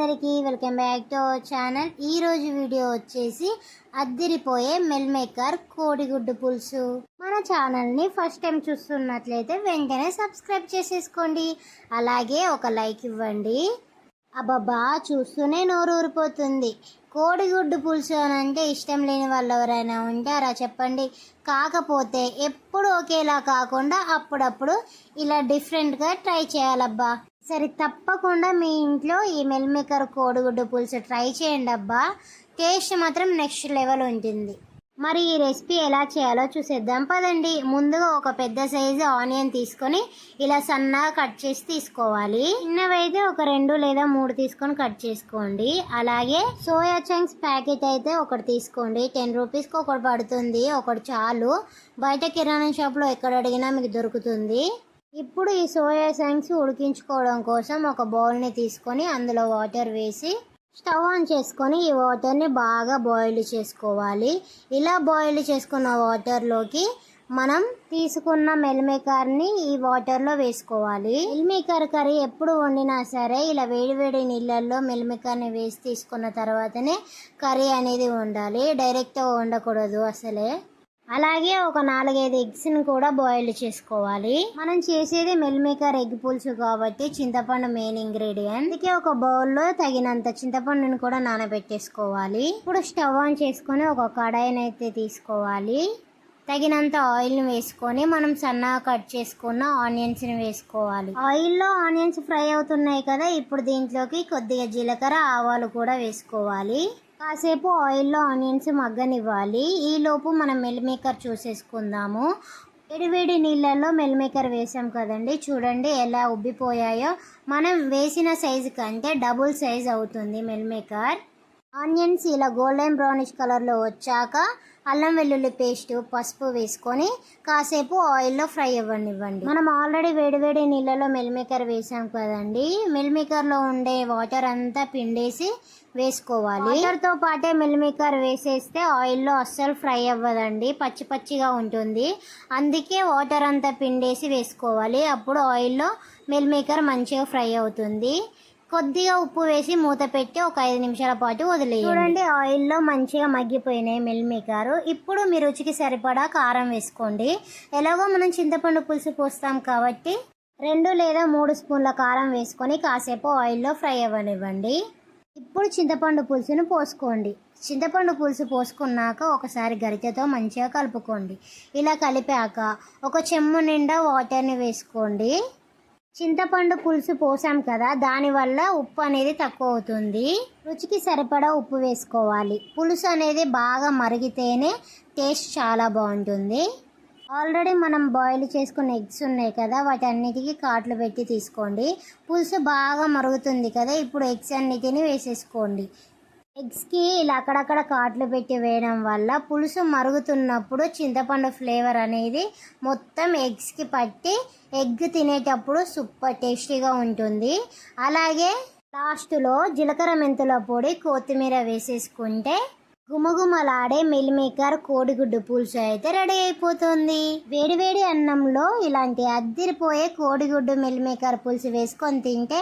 అందరికీ welcome back to our channel. ఈరోజు video వచ్చేసి అద్దిరిపోయే మెల్ మేకర్ కోడిగుడ్డు పులుసు. మన ఛానల్ని ఫస్ట్ టైం చూస్తున్నట్లయితే వెంటనే సబ్స్క్రైబ్ చేసేసుకోండి. అలాగే ఒక లైక్ ఇవ్వండి. అబ్బబ్బా చూస్తూనే నోరు ఊరిపోతుంది కోడిగుడ్డు పులుసు అని అంటే ఇష్టం లేని వాళ్ళు ఎవరైనా ఉంటారా చెప్పండి? కాకపోతే ఎప్పుడు ఒకేలా కాకుండా అప్పుడప్పుడు ఇలా డిఫరెంట్గా ట్రై చేయాలబ్బా. సరే తప్పకుండా మీ ఇంట్లో ఈ మెల్ మేకర్ కోడిగుడ్డు పులుసు ట్రై చేయండి అబ్బా టేస్ట్ మాత్రం నెక్స్ట్ లెవెల్ ఉంటుంది. మరి ఈ రెసిపీ ఎలా చేయాలో చూసేద్దాం. పదండి. ముందుగా ఒక పెద్ద సైజు ఆనియన్ తీసుకొని ఇలా సన్నగా కట్ చేసి తీసుకోవాలి. చిన్నవైతే ఒక రెండు లేదా మూడు తీసుకొని కట్ చేసుకోండి. అలాగే సోయా చంక్స్ ప్యాకెట్ అయితే ఒకటి తీసుకోండి. టెన్ రూపీస్కి ఒకటి పడుతుంది. ఒకటి చాలు. బయట కిరాణా షాప్లో ఎక్కడ అడిగినా మీకు దొరుకుతుంది. ఇప్పుడు ఈ సోయా చంక్స్ ఉడికించుకోవడం కోసం ఒక బౌల్ని తీసుకొని అందులో వాటర్ వేసి స్టవ్ ఆన్ చేసుకొని ఈ వాటర్ని బాగా బాయిల్ చేసుకోవాలి. ఇలా బాయిల్ చేసుకున్న వాటర్లోకి మనం తీసుకున్న మెల్మేకర్ని ఈ వాటర్లో వేసుకోవాలి. మెల్మేకర్ కర్రీ ఎప్పుడు వండినా సరే ఇలా వేడివేడి నీళ్ళల్లో మెల్మేకర్ని వేసి తీసుకున్న తర్వాతనే కర్రీ అనేది వండాలి. డైరెక్ట్గా వండకూడదు అసలే. అలాగే ఒక నాలుగైదు ఎగ్స్ని కూడా బాయిల్ చేసుకోవాలి. మనం చేసేది మెల్ మేకర్ ఎగ్ పులుసు కాబట్టి చింతపండు మెయిన్ ఇంగ్రీడియంట్ అందుకే ఒక బౌల్లో తగినంత చింతపండుని కూడా నానబెట్టేసుకోవాలి. ఇప్పుడు స్టవ్ ఆన్ చేసుకొని ఒక కడాయిని అయితే తీసుకోవాలి. తగినంత ఆయిల్ని వేసుకొని మనం సన్నగా కట్ చేసుకున్న ఆనియన్స్ని వేసుకోవాలి. ఆయిల్లో ఆనియన్స్ ఫ్రై అవుతున్నాయి కదా ఇప్పుడు దీంట్లోకి కొద్దిగా జీలకర్ర ఆవాలు కూడా వేసుకోవాలి. కాసేపు ఆయిల్లో ఆనియన్స్ మగ్గనివ్వాలి. ఈలోపు మనం మెల్ మేకర్ చూసేసుకుందాము. వేడివేడి నీళ్ళల్లో మెల్ మేకర్ వేసాం కదండి. చూడండి ఎలా ఉబ్బిపోయాయో. మనం వేసిన సైజు కంటే డబుల్ సైజ్ అవుతుంది మెల్ మేకర్. ఆనియన్స్ ఇలా గోల్డెన్ బ్రౌనిష్ కలర్లో వచ్చాక అల్లం వెల్లుల్లి పేస్ట్ పసుపు వేసుకొని కాసేపు ఆయిల్లో ఫ్రై అవ్వనివ్వండి. మనం ఆల్రెడీ వేడివేడి నీళ్ళలో మిల్మేకర్ వేసాం కదండి. మిల్మేకర్లో ఉండే వాటర్ అంతా పిండేసి వేసుకోవాలి. వాటర్తో పాటే మిల్మేకర్ వేసేస్తే ఆయిల్లో అస్సలు ఫ్రై అవ్వదండి. పచ్చి పచ్చిగా ఉంటుంది. అందుకే వాటర్ అంతా పిండేసి వేసుకోవాలి. అప్పుడు ఆయిల్లో మిల్మేకర్ మంచిగా ఫ్రై అవుతుంది. కొద్దిగా ఉప్పు వేసి మూత పెట్టి ఒక ఐదు నిమిషాల పాటు వదిలేయండి. చూడండి ఆయిల్లో మంచిగా మగ్గిపోయినాయి మిల్ మేకర్ ఇప్పుడు మీ రుచికి సరిపడా కారం వేసుకోండి. ఎలాగో మనం చింతపండు పులుసు పోస్తాం కాబట్టి రెండు లేదా మూడు స్పూన్ల కారం వేసుకొని కాసేపు ఆయిల్లో ఫ్రై అవ్వనివ్వండి. ఇప్పుడు చింతపండు పులుసును పోసుకోండి. చింతపండు పులుసు పోసుకున్నాక ఒకసారి గరిటెతో మంచిగా కలుపుకోండి. ఇలా కలిపాక ఒక చెమ్ము నిండా వాటర్ని వేసుకోండి. చింతపండు పులుసు పోసాం కదా దానివల్ల ఉప్పు అనేది తక్కువ అవుతుంది రుచికి సరిపడా ఉప్పు వేసుకోవాలి. పులుసు అనేది బాగా మరిగితేనే టేస్ట్ చాలా బాగుంటుంది. ఆల్రెడీ మనం బాయిల్ చేసుకున్న ఎగ్స్ ఉన్నాయి కదా వాటి అన్నిటికీ కాట్లు పెట్టి తీసుకోండి. పులుసు బాగా మరుగుతుంది కదా ఇప్పుడు ఎగ్స్ అన్నిటిని వేసేసుకోండి. ఎగ్స్కి ఇలా అక్కడక్కడ కాట్లు పెట్టి వేయడం వల్ల పులుసు మరుగుతున్నప్పుడు చింతపండు ఫ్లేవర్ అనేది మొత్తం ఎగ్స్కి పట్టి ఎగ్ తినేటప్పుడు సూపర్ టేస్టీగా ఉంటుంది. అలాగే లాస్ట్లో జీలకర్ర మెంతుల పొడి కొత్తిమీర వేసేసుకుంటే గుమగుమలాడే మిల్మేకర్ కోడిగుడ్డు పులుసు అయితే రెడీ అయిపోతుంది. వేడివేడి అన్నంలో ఇలాంటి అద్దిరిపోయే కోడిగుడ్డు మిల్మేకర్ పులుసు వేసుకొని తింటే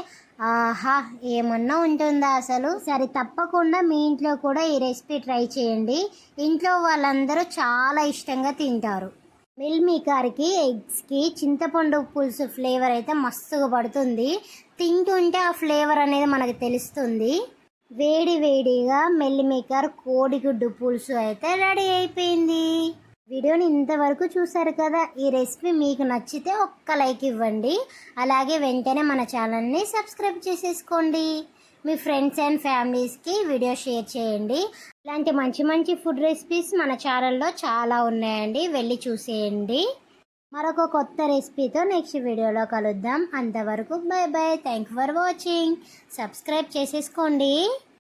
ఆహా ఏమన్నా ఉంటుందా అసలు? సరే తప్పకుండా మీ ఇంట్లో కూడా ఈ రెసిపీ ట్రై చేయండి. ఇంట్లో వాళ్ళందరూ చాలా ఇష్టంగా తింటారు. మిల్మేకర్కి ఎగ్స్కి చింతపండు పులుసు ఫ్లేవర్ అయితే మస్తుగా పడుతుంది. తింటుంటే ఆ ఫ్లేవర్ అనేది మనకు తెలుస్తుంది. వేడి వేడిగా మెల్లి మేకర్ కోడిగుడ్డు పులుసు అయితే రెడీ అయిపోయింది. వీడియోని ఇంతవరకు చూసారు కదా ఈ రెసిపీ మీకు నచ్చితే ఒక్క లైక్ ఇవ్వండి. అలాగే వెంటనే మన ఛానల్ని సబ్స్క్రైబ్ చేసేసుకోండి. మీ ఫ్రెండ్స్ అండ్ ఫ్యామిలీస్కి వీడియో షేర్ చేయండి. ఇలాంటి మంచి మంచి ఫుడ్ రెసిపీస్ మన ఛానల్లో చాలా ఉన్నాయండి. వెళ్ళి చూసేయండి. మరొక కొత్త రెసిపీతో నెక్స్ట్ వీడియోలో కలుద్దాం. అంతవరకు bye bye thank for watching subscribe చేసేసుకోండి.